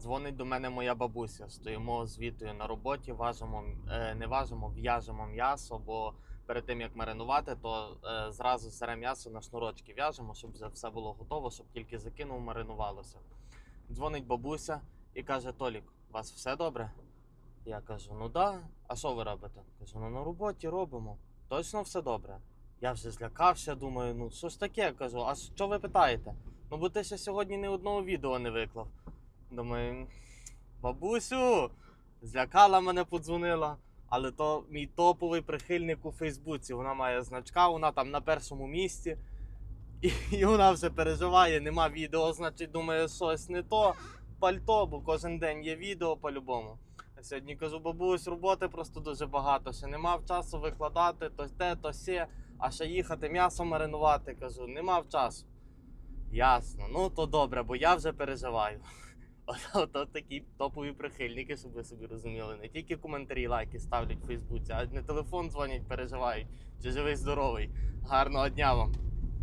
Дзвонить до мене моя бабуся. Стоїмо з Вітою на роботі, важимо, е, не важимо, в'яжемо м'ясо, бо перед тим як маринувати, то е, зразу сире м'ясо на шнурочки в'яжемо, щоб все було готово, щоб тільки закинув, маринувалося. Дзвонить бабуся і каже: Толік, у вас все добре? Я кажу: ну да. А що ви робите? Кажу, ну на роботі робимо. Точно все добре. Я вже злякався, думаю, ну що ж таке? Кажу, а що ви питаєте? Ну бо ти ще сьогодні ні одного відео не виклав. Думаю, бабусю, злякала мене, подзвонила. Але то мій топовий прихильник у Фейсбуці. Вона має значка, вона там на першому місці. І, і вона вже переживає, нема відео, значить, думає, щось не то пальто, бо кожен день є відео по-любому. А сьогодні кажу, бабусь, роботи просто дуже багато. Ще не мав часу викладати то те, то сє, а ще їхати м'ясо маринувати. Кажу, не мав часу. Ясно, ну то добре, бо я вже переживаю. От, от, такі топові прихильники, щоб ви собі розуміли. Не тільки коментарі, лайки ставлять в Фейсбуці, а на телефон дзвонять, переживають. Чи живий здоровий. Гарного дня вам!